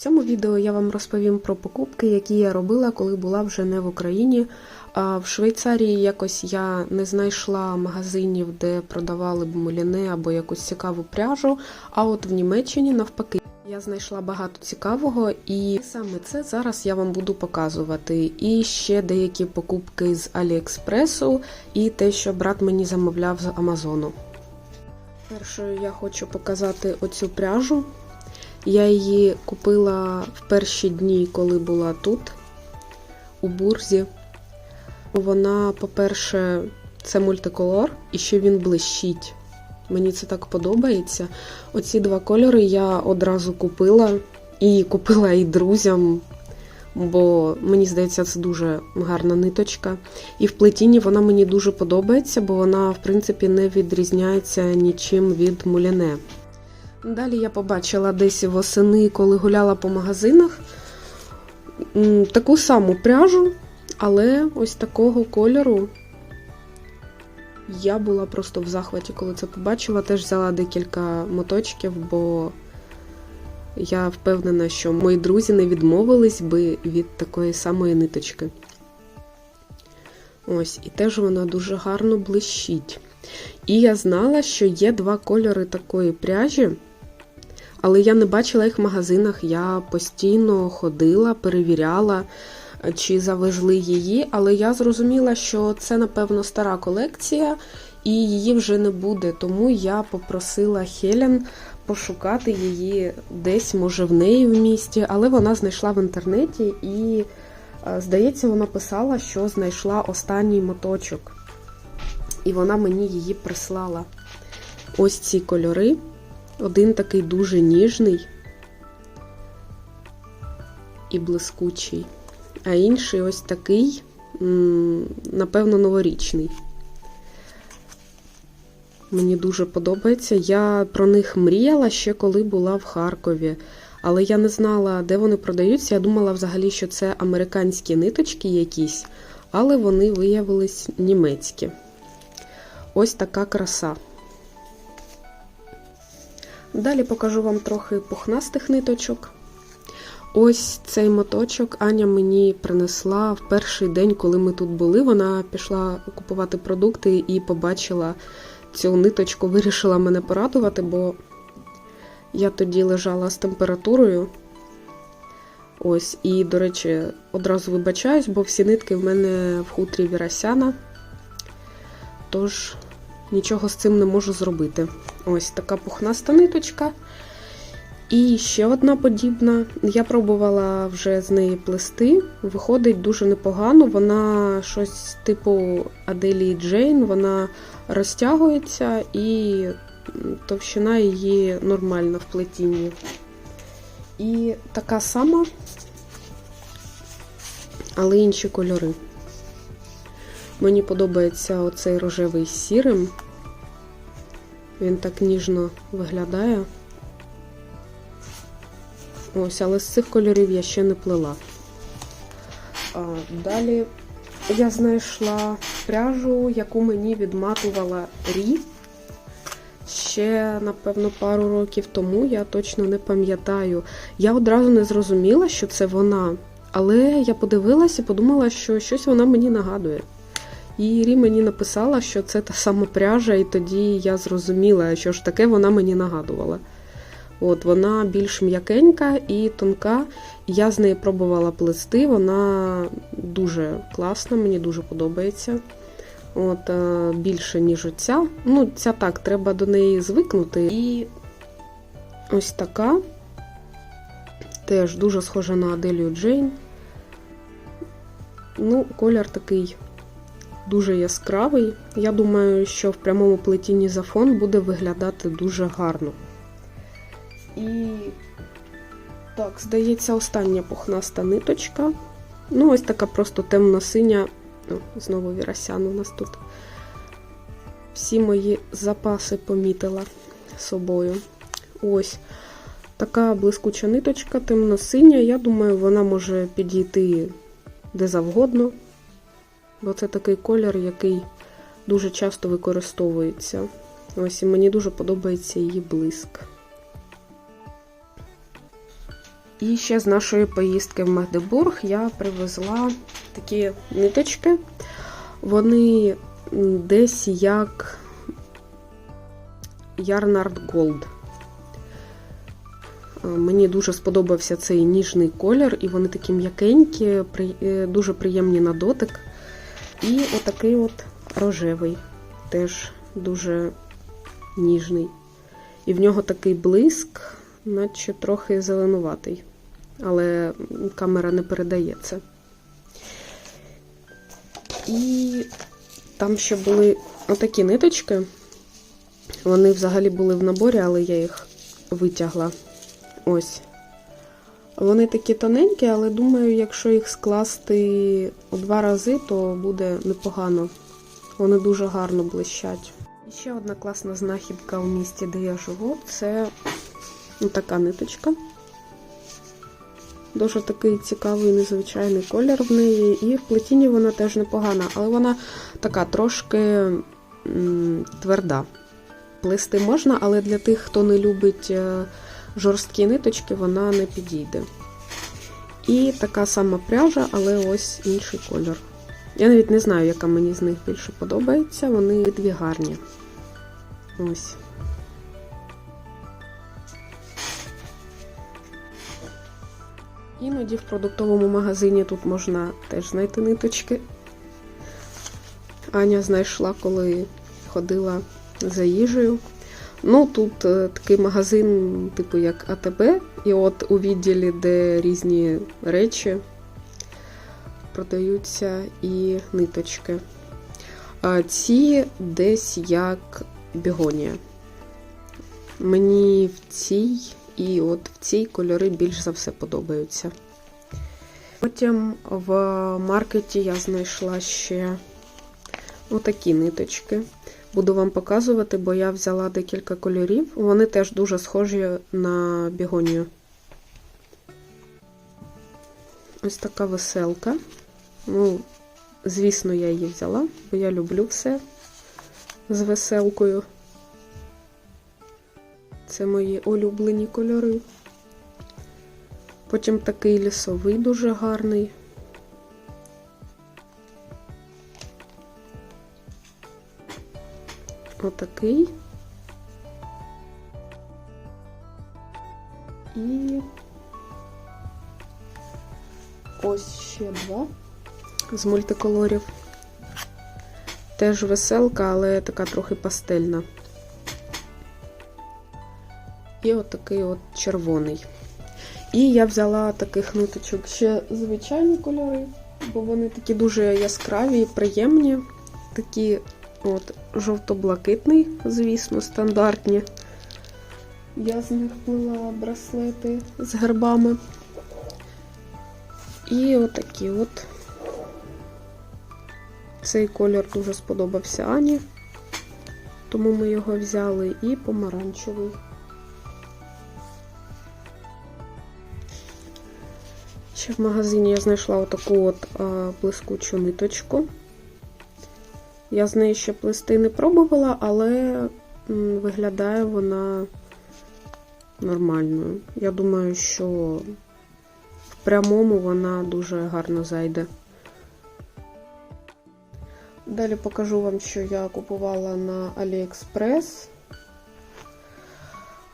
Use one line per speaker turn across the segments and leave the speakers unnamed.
цьому відео я вам розповім про покупки, які я робила, коли була вже не в Україні. В Швейцарії якось я не знайшла магазинів, де продавали б муліне або якусь цікаву пряжу. А от в Німеччині навпаки. Я знайшла багато цікавого, і саме це зараз я вам буду показувати. І ще деякі покупки з Аліекспресу, і те, що брат мені замовляв з Амазону. Першою я хочу показати оцю пряжу. Я її купила в перші дні, коли була тут, у бурзі. Вона, по-перше, це мультиколор, і ще він блищить. Мені це так подобається. Оці два кольори я одразу купила і купила і друзям, бо мені здається, це дуже гарна ниточка. І в плетінні вона мені дуже подобається, бо вона, в принципі, не відрізняється нічим від муляне. Далі я побачила десь восени, коли гуляла по магазинах, таку саму пряжу, але ось такого кольору. Я була просто в захваті, коли це побачила. Теж взяла декілька моточків, бо я впевнена, що мої друзі не відмовились би від такої самої ниточки. Ось, і теж вона дуже гарно блищить. І я знала, що є два кольори такої пряжі, але я не бачила їх в магазинах. Я постійно ходила, перевіряла чи завезли її, але я зрозуміла, що це, напевно, стара колекція, і її вже не буде. Тому я попросила Хелен пошукати її десь, може, в неї в місті, але вона знайшла в інтернеті і, здається, вона писала, що знайшла останній моточок. І вона мені її прислала. Ось ці кольори. Один такий дуже ніжний і блискучий а інший ось такий, напевно, новорічний. Мені дуже подобається. Я про них мріяла ще коли була в Харкові. Але я не знала, де вони продаються. Я думала взагалі, що це американські ниточки якісь, але вони виявились німецькі. Ось така краса. Далі покажу вам трохи пухнастих ниточок. Ось цей моточок Аня мені принесла в перший день, коли ми тут були. Вона пішла купувати продукти і побачила цю ниточку, вирішила мене порадувати, бо я тоді лежала з температурою. Ось, і, до речі, одразу вибачаюсь, бо всі нитки в мене в хутрі Вірасяна. Тож, нічого з цим не можу зробити. Ось така пухнаста ниточка. І ще одна подібна. Я пробувала вже з неї плести. Виходить дуже непогано. Вона щось типу Аделії Джейн, вона розтягується і товщина її нормальна в плетінні. І така сама, але інші кольори. Мені подобається оцей рожевий з сірим. Він так ніжно виглядає. Ось, але з цих кольорів я ще не плела. А, Далі я знайшла пряжу, яку мені відматувала Рі. Ще, напевно, пару років тому, я точно не пам'ятаю. Я одразу не зрозуміла, що це вона. Але я подивилася і подумала, що щось вона мені нагадує. І Рі мені написала, що це та сама пряжа, і тоді я зрозуміла, що ж таке вона мені нагадувала. От Вона більш м'якенька і тонка. Я з неї пробувала плести, вона дуже класна, мені дуже подобається. От, е, Більше, ніж оця. Ну, ця так, треба до неї звикнути. І ось така. Теж дуже схожа на Аделію Джейн. Ну, колір такий дуже яскравий. Я думаю, що в прямому плетінні за фон буде виглядати дуже гарно. І так, здається, остання пухнаста ниточка. Ну, ось така просто темно-синя. Знову вірасян у нас тут. Всі мої запаси помітила собою. Ось така блискуча ниточка, темно-синя. Я думаю, вона може підійти де завгодно, бо це такий колір, який дуже часто використовується. Ось і мені дуже подобається її блиск. І ще з нашої поїздки в Магдебург я привезла такі ниточки. Вони десь як Ярнард Голд. Мені дуже сподобався цей ніжний колір, і вони такі м'якенькі, е, дуже приємні на дотик. І отакий от рожевий, теж дуже ніжний. І в нього такий блиск, наче трохи зеленуватий. Але камера не передає це. І там ще були отакі ниточки. Вони взагалі були в наборі, але я їх витягла. Ось. Вони такі тоненькі, але думаю, якщо їх скласти у два рази, то буде непогано. Вони дуже гарно блищать. І ще одна класна знахідка у місті, де я живу, це така ниточка. Дуже такий цікавий, незвичайний колір в неї. І в плетінні вона теж непогана, але вона така трошки тверда. Плести можна, але для тих, хто не любить е, жорсткі ниточки, вона не підійде. І така сама пряжа, але ось інший кольор. Я навіть не знаю, яка мені з них більше подобається. Вони дві гарні. Ось. Іноді в продуктовому магазині тут можна теж знайти ниточки. Аня знайшла, коли ходила за їжею. Ну, тут е, такий магазин, типу як АТБ, і от у відділі, де різні речі продаються і ниточки. А ці десь як бігонія. Мені в цій і от в цій кольори більш за все подобаються. Потім в маркеті я знайшла ще отакі ниточки. Буду вам показувати, бо я взяла декілька кольорів. Вони теж дуже схожі на бігонію. Ось така веселка. Ну, звісно, я її взяла, бо я люблю все з веселкою. Це мої улюблені кольори. Потім такий лісовий дуже гарний. Отакий. І ось ще два з мультиколорів. Теж веселка, але така трохи пастельна. І отакий от червоний. І я взяла таких ниточок ще звичайні кольори, бо вони такі дуже яскраві приємні. Такі от жовто-блакитний, звісно, стандартні. Я з них плела браслети з гербами. І отакі от. Цей колір дуже сподобався Ані, тому ми його взяли, і помаранчевий. Ще в магазині я знайшла отаку от блискучу ниточку. Я з нею ще плести не пробувала, але виглядає вона нормальною. Я думаю, що в прямому вона дуже гарно зайде. Далі покажу вам, що я купувала на AliExpress.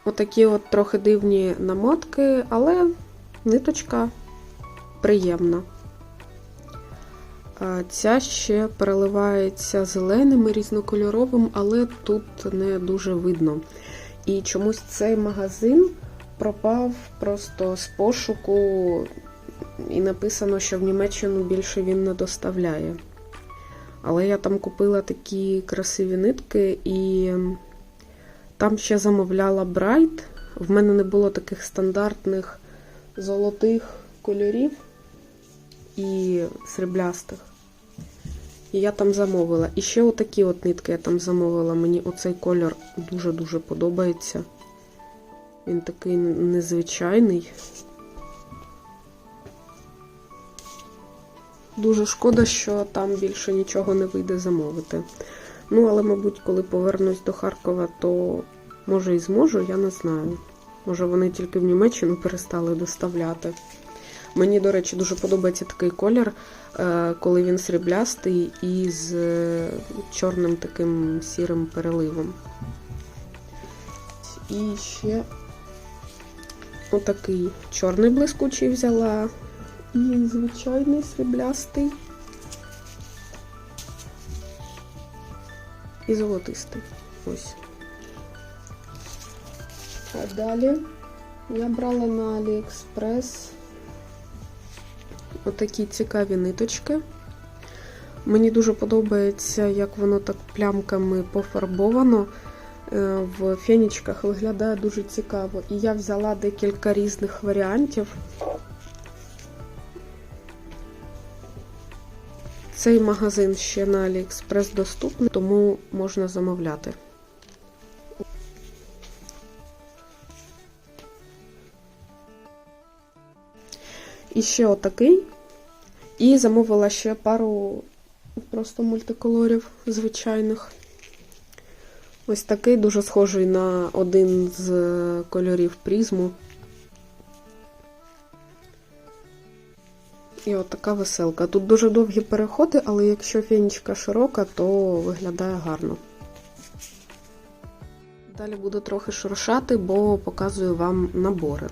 Отакі от трохи дивні намотки, але ниточка приємна. Ця ще переливається зеленим і різнокольоровим, але тут не дуже видно. І чомусь цей магазин пропав просто з пошуку, і написано, що в Німеччину більше він не доставляє. Але я там купила такі красиві нитки, і там ще замовляла Брайт. В мене не було таких стандартних золотих кольорів і сріблястих. І я там замовила. І ще отакі от нитки я там замовила. Мені оцей кольор дуже-дуже подобається. Він такий незвичайний. Дуже шкода, що там більше нічого не вийде замовити. Ну, але, мабуть, коли повернусь до Харкова, то може і зможу, я не знаю. Може, вони тільки в Німеччину перестали доставляти. Мені, до речі, дуже подобається такий колір, е, коли він сріблястий і з е, чорним таким сірим переливом. І ще отакий чорний блискучий взяла. І звичайний сріблястий. І золотистий. Ось. А далі я брала на Аліекспрес отакі цікаві ниточки. Мені дуже подобається, як воно так плямками пофарбовано. Е, В фенічках виглядає дуже цікаво. І я взяла декілька різних варіантів. Цей магазин ще на Аліекспрес доступний, тому можна замовляти. І ще отакий. І замовила ще пару просто мультиколорів звичайних. Ось такий дуже схожий на один з кольорів призму. І от така веселка. Тут дуже довгі переходи, але якщо фенічка широка, то виглядає гарно. Далі буду трохи шуршати, бо показую вам набори.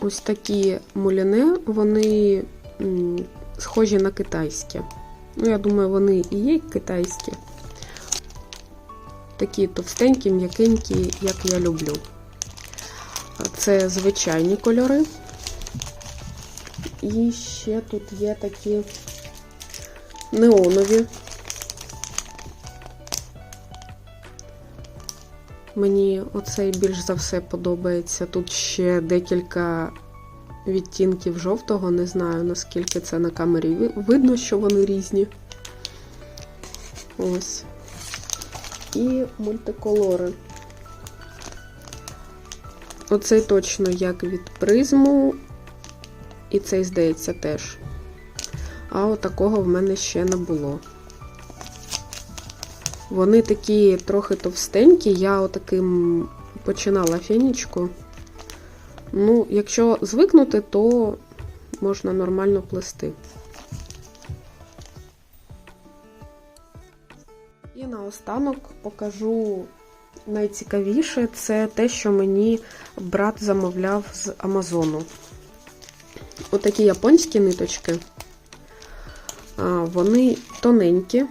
Ось такі муляне, вони схожі на китайські. Ну, я думаю, вони і є китайські. Такі товстенькі, м'якенькі, як я люблю. Це звичайні кольори. І ще тут є такі неонові. Мені оцей більш за все подобається. Тут ще декілька відтінків жовтого, не знаю наскільки це на камері видно, що вони різні. Ось. І мультиколори. Оцей точно як від призму, і цей, здається, теж. А отакого в мене ще не було. Вони такі трохи товстенькі, я отаким починала фенічку. Ну, якщо звикнути, то можна нормально плести. І наостанок покажу найцікавіше це те, що мені брат замовляв з Амазону. Отакі японські ниточки. Вони тоненькі.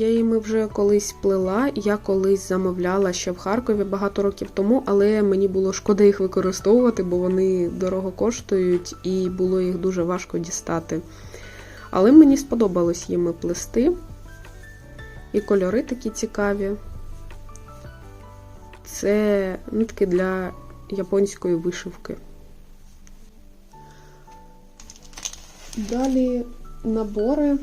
Я їми вже колись плела, я колись замовляла ще в Харкові багато років тому, але мені було шкода їх використовувати, бо вони дорого коштують і було їх дуже важко дістати. Але мені сподобалось їми плести. І кольори такі цікаві. Це нитки для японської вишивки. Далі набори.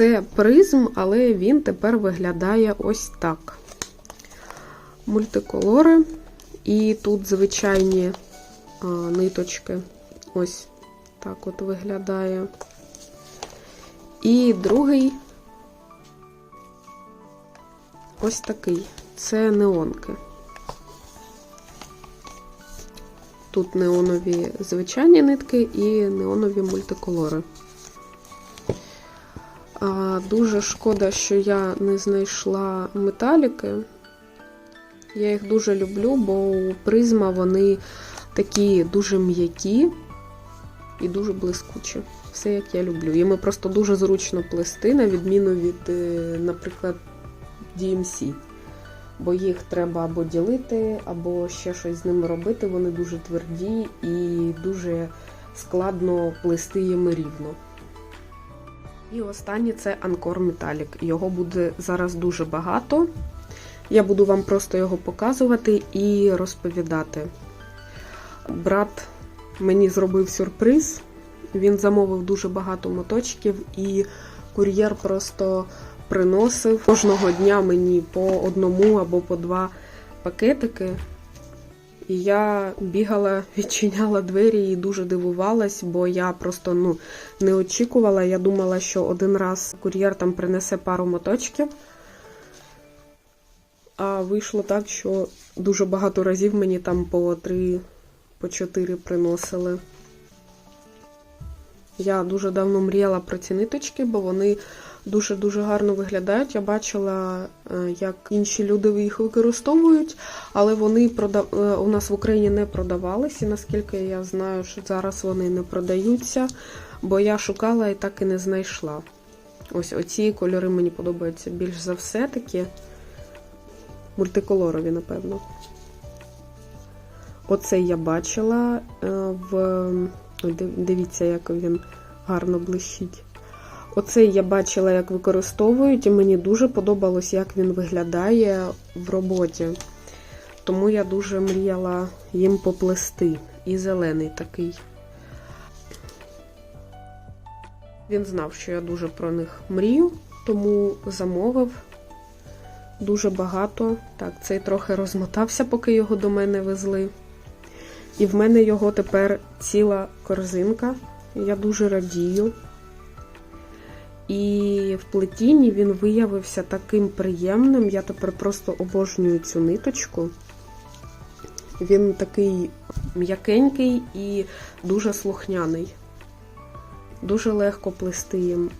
Це призм, але він тепер виглядає ось так. Мультиколори. І тут звичайні а, ниточки. Ось так от виглядає. І другий ось такий. Це неонки. Тут неонові звичайні нитки і неонові мультиколори. Дуже шкода, що я не знайшла металіки. Я їх дуже люблю, бо у призма вони такі дуже м'які і дуже блискучі. Все, як я люблю. Їми просто дуже зручно плести, на відміну від, е, наприклад, DMC. Бо їх треба або ділити, або ще щось з ними робити. Вони дуже тверді і дуже складно плести їми рівно. І останнє це Анкор Металік. Його буде зараз дуже багато. Я буду вам просто його показувати і розповідати. Брат мені зробив сюрприз. Він замовив дуже багато моточків, і кур'єр просто приносив кожного дня мені по одному або по два пакетики. І я бігала, відчиняла двері і дуже дивувалась, бо я просто ну, не очікувала. Я думала, що один раз кур'єр там принесе пару моточків. А вийшло так, що дуже багато разів мені там по три, по чотири приносили. Я дуже давно мріяла про ці ниточки, бо вони дуже-дуже гарно виглядають. Я бачила, е, як інші люди їх використовують, але вони продав... е, у нас в Україні не продавалися. І наскільки я знаю, що зараз вони не продаються, бо я шукала і так і не знайшла. Ось оці кольори мені подобаються більш за все такі мультиколорові, напевно. Оцей я бачила е, в. Дивіться, як він гарно блищить. Оцей я бачила, як використовують, і мені дуже подобалось, як він виглядає в роботі. Тому я дуже мріяла їм поплести. І зелений такий. Він знав, що я дуже про них мрію, тому замовив дуже багато. Так, цей трохи розмотався, поки його до мене везли. І в мене його тепер ціла корзинка. Я дуже радію. І в плетінні він виявився таким приємним. Я тепер просто обожнюю цю ниточку. Він такий м'якенький і дуже слухняний. Дуже легко плести їм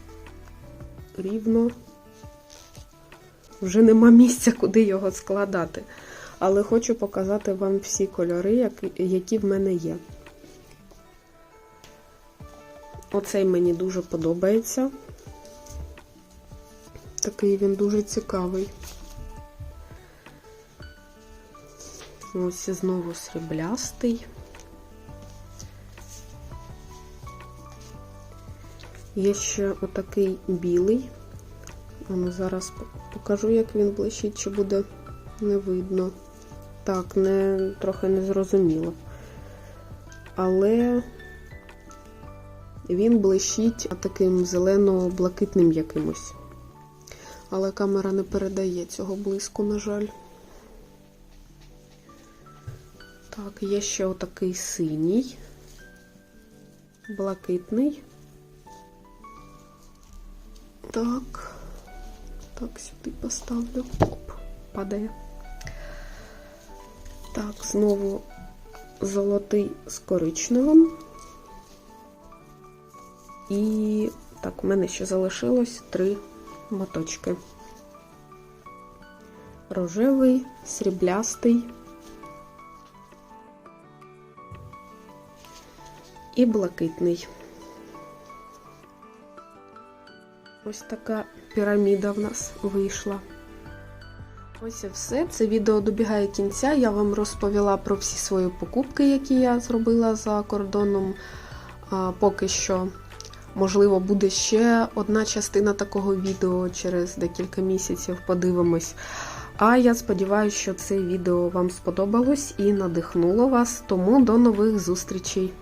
рівно. Вже нема місця, куди його складати. Але хочу показати вам всі кольори, які- в мене є. Оцей мені дуже подобається. Такий він дуже цікавий. Ось знову сріблястий. Є ще отакий білий. Ну зараз покажу, як він блищить, чи буде не видно. Так, не, трохи не зрозуміло. Але він блищить таким зелено-блакитним якимось. Але камера не передає цього блиску, на жаль. Так, є ще отакий синій, блакитний. Так, так, сюди поставлю. Оп, падає. Так, знову золотий з коричневим. І так, у мене ще залишилось три моточки. Рожевий, сріблястий і блакитний. Ось така піраміда в нас вийшла. Ось і все. Це відео добігає кінця. Я вам розповіла про всі свої покупки, які я зробила за кордоном. Поки що, можливо, буде ще одна частина такого відео через декілька місяців. Подивимось. А я сподіваюся, що це відео вам сподобалось і надихнуло вас. Тому до нових зустрічей!